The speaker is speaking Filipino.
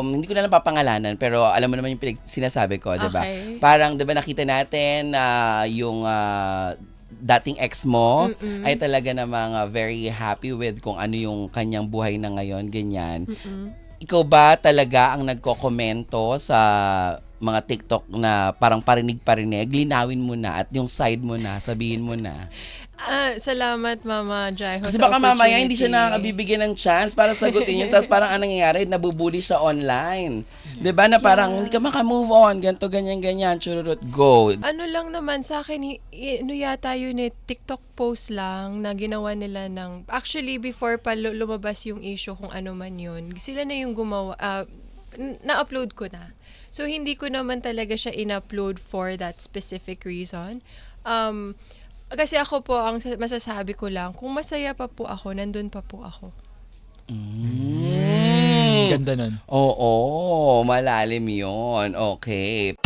Um, hindi ko na lang papangalanan pero alam mo naman yung pinag- sinasabi ko, 'di ba? Okay. Parang 'di ba nakita natin na yung ah, dating ex mo Mm-mm. ay talaga namang ah, very happy with kung ano yung kanyang buhay na ngayon, ganyan. Mm-mm. Ikaw ba talaga ang nagkokomento sa mga TikTok na parang parinig-parinig? Linawin mo na at yung side mo na, sabihin mo na. Ah, salamat, Mama Jaiho. Kasi sa baka mamaya hindi siya nakakabibigyan ng chance para sagutin yun. Tapos parang anong nangyayari, nabubuli siya online. 'Di ba na parang hindi ka maka-move on, ganto ganyan ganyan, chururut go. Ano lang naman sa akin, i- i- ano yata yun eh, TikTok post lang na ginawa nila ng, actually before pa lu- lumabas yung issue kung ano man yun, sila na yung gumawa, ah, na-upload ko na. So, hindi ko naman talaga siya in-upload for that specific reason. Um, kasi ako po, ang sa- masasabi ko lang, kung masaya pa po ako, nandun pa po ako. Mm. Ganda nun. Oo, malalim 'yon. Okay.